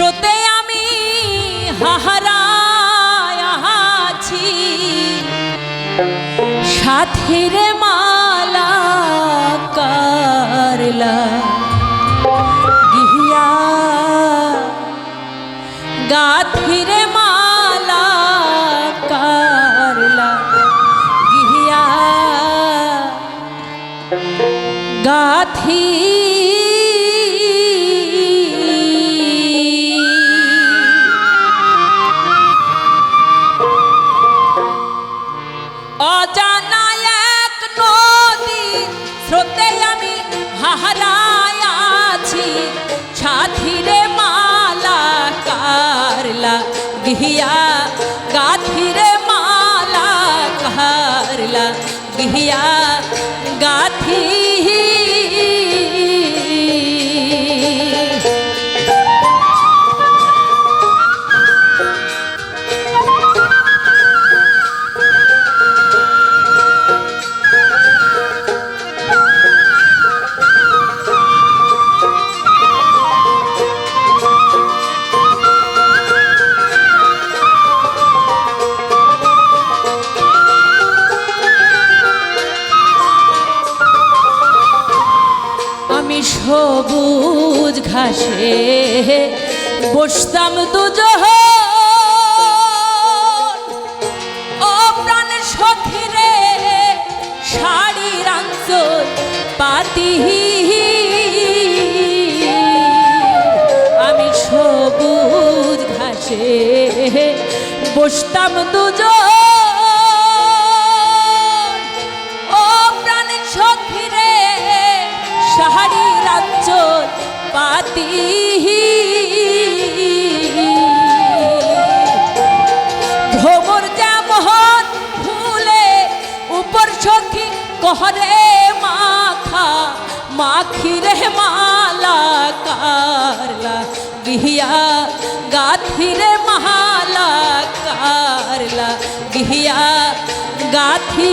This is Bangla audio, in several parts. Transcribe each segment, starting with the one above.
স্রোতে আমি হাহারায় আছি। সাথীর মালা কারলা গিহিয়া। গাথিরে গিহিয়া গাথিরে মালা কারলা গিহিয়া। সবুজ ঘাসে বসতাম দুজহ ও প্রাণের সখিরে, শাড়ির আঞ্চল পাতি। আমি সবুজ ঘাসে বসতাম দুজন রাজ্য পাতি ভ্রমর যেমন ফুলে, উপর সখী কহরে মাখা, মাখিরে মালা কারলা, গিহিয়া গাথিরে মালা কারলা, গিহিয়া গাথি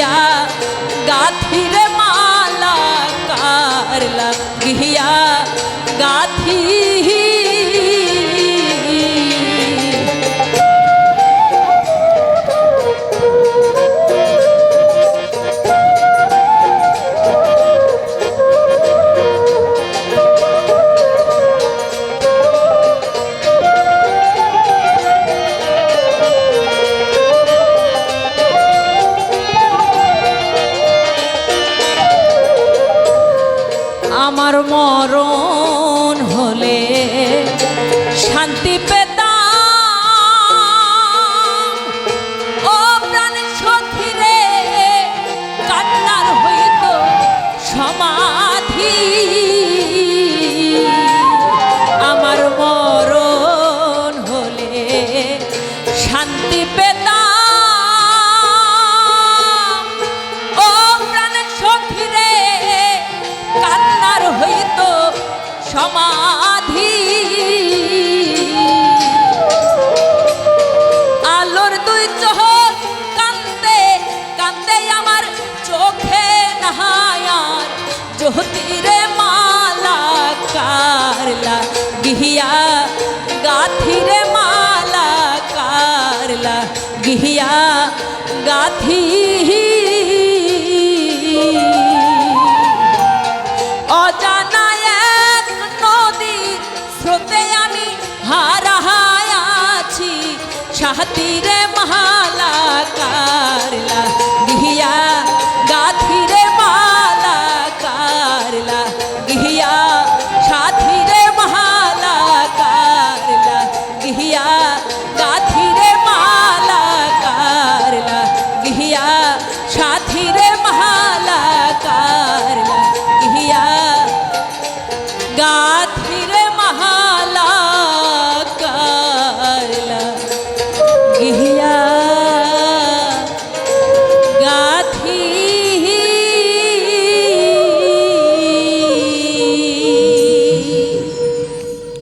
গিহিয়া গাথিরে মালা কারলা গিহিয়া গাথি আমার মরণ হলে সমাধি। আলোর দুই চোখ কান্দে কান্দে আমার চোখে নাহায়ার। জ্যোতিরে মালা কারলা, গিহিয়া গাথিরে মালা কারলা, গিহিয়া গাথিরে স্রোতে আমি হারাহায় আছি। সাহাতিরে মালা কারলা